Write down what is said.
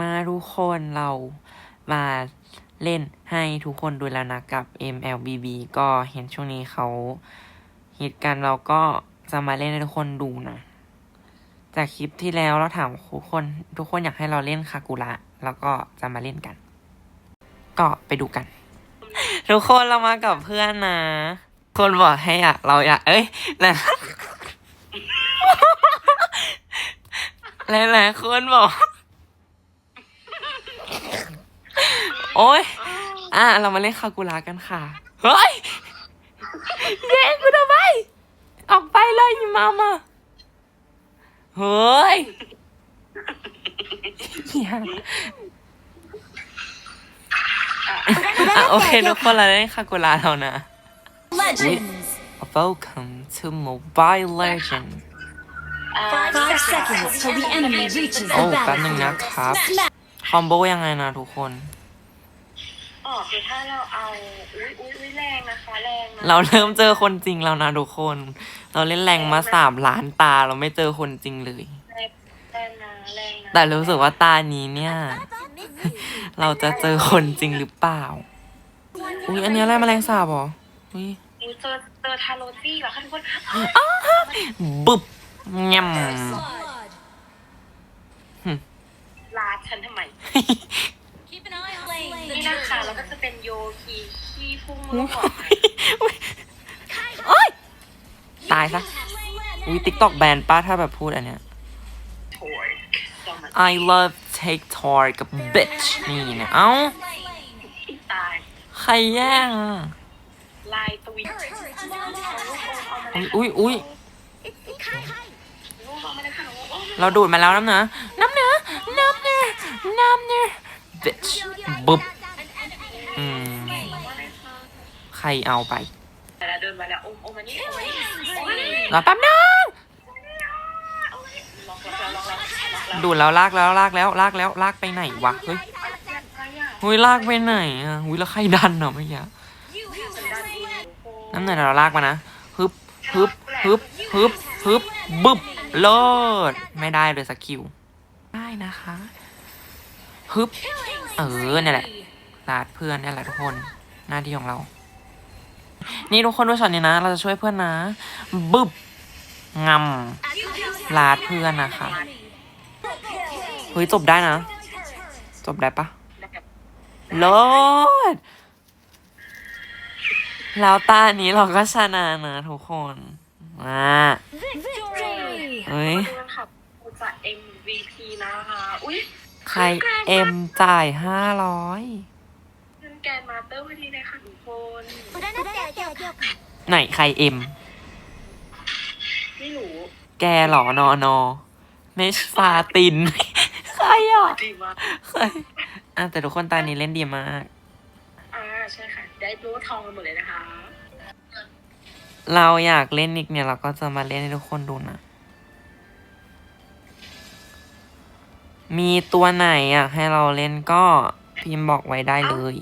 มาทุกคนเรามาเล่นให้ทุกคนดูแล้วนะกับ MLBB ก็เห็นช่วงนี้เขาฮิตกันเราก็จะมาเล่นให้ทุกคนดูนะ จากคลิปที่แล้วเราถามทุกคน ทุกคนอยากให้เราเล่นคากุระแล้วก็จะมาเล่นกัน ก็ไปดูกัน ทุกคนเรามากับเพื่อนนะคนบอกให้อะเราอยากเอ้ยหลายหลายหลายๆคนบอก โอ้ยอะเรามาเล่นคากุระกันค่ะ เฮ้ยเย้กูทำไม ออกไปเลยอีมามาเฮ้ยเหี้ยอะโอเคทุกคนเราเล่นคากุระแล้วนะ Legends. Welcome to Mobile Legends Five seconds till the enemy reaches โอ้ the แป๊บนึงนะครับ battlefield. คอมโบยังไงนะทุกคน อ๋อคือถ้าเราเอาอุ้ยอุ้ยอุ้ยแรงนะคะแรงนะเราเริ่มเจอคนจริงแล้วนะทุกคน เราเล่นแรงมาสามล้านตาเราไม่เจอคนจริงเลย แรงแรงนะแรงนะแต่รู้สึกว่าตานี้เนี่ย เราจะเจอคนจริงหรือเปล่า อุ้ยอันนี้อะไรแมลงสาบเหรออุ้ยอุ้ยเจอเจอทาโรจี้เหรอคะทุกคน บึบแง่ม ลาฉันทำไม Keep an eye on Lane. นี่นะคะ แล้วก็จะเป็นโยคีขี้พุ่งมือหัวโอ๊ยตายซะอุ้ยติ๊กตอกแบนป้าถ้าแบบพูดอันเนี้ยโถยจอมัน I love take talk กับ bitch นี่เนี่ยเอ้าตายใครแย่งอะลายตวินอุ้ยอุ้ยอุ้ยลูกเอามาเลยค่ะโอ้ยเราดูดมาแล้วน้ำเนื้อน้ำเนื้อน้ำเนื้อน้ำเนื้อ bitch บึบ รเอาไปแต่ละเดินมาแล้วโอ้มโอ้มมานี่โอ้มมานี่โอ้ยรอแป๊บนึงลองลองลองลองลองดูดแล้วลากแล้วลากแล้วลากแล้วลากไปไหนวะเฮ้ยอะไรอะเฮ้ยลากไปไหนอะอุ้ยแล้วใครดันเนาะเมื่อกี้สันดานดีน้ำเนื้อเดี๋ยวเราลากมานะฮึบฮึบฮึบฮึบฮึบบึบโลดไม่ได้เลยสักคิวได้นะคะฮึบเออเนี่ยแหละลาดเพื่อนเนี่ยแหละทุกคนหน้าที่ของเรา นี่ทุกคนดูช็อตนี้นะ เราจะช่วยเพื่อนนะบึบงำลาดเพื่อนนะคะเฮ้ยจบได้นะ จบได้ปะโลดแล้วตานี้เราก็ชนะนะทุกคนอ่า Victory. เฮ้ยดูกันค่ะกูจะ MVP นะคะอุ้ยใครเอ็มจ่ายห้าร้อยเงิน แกนมาสเตอร์พอดีเลยค่ะทุกคนไหนใครเอ็ม ไม่รู้แกเหรอนอนอไม่ใช่ฟาติน ใครอะดีมากใครอะแต่ทุกคนตานี้เล่นดีมาก อ่าใช่ค่ะ ได้รู้ทองกันหมดเลยนะคะเราอยากเล่นอีกเนี่ย เราก็จะมาเล่นให้ทุกคนดูนะ มีตัวไหนอยากให้เราเล่นก็พิมพ์บอกไว้ได้เลย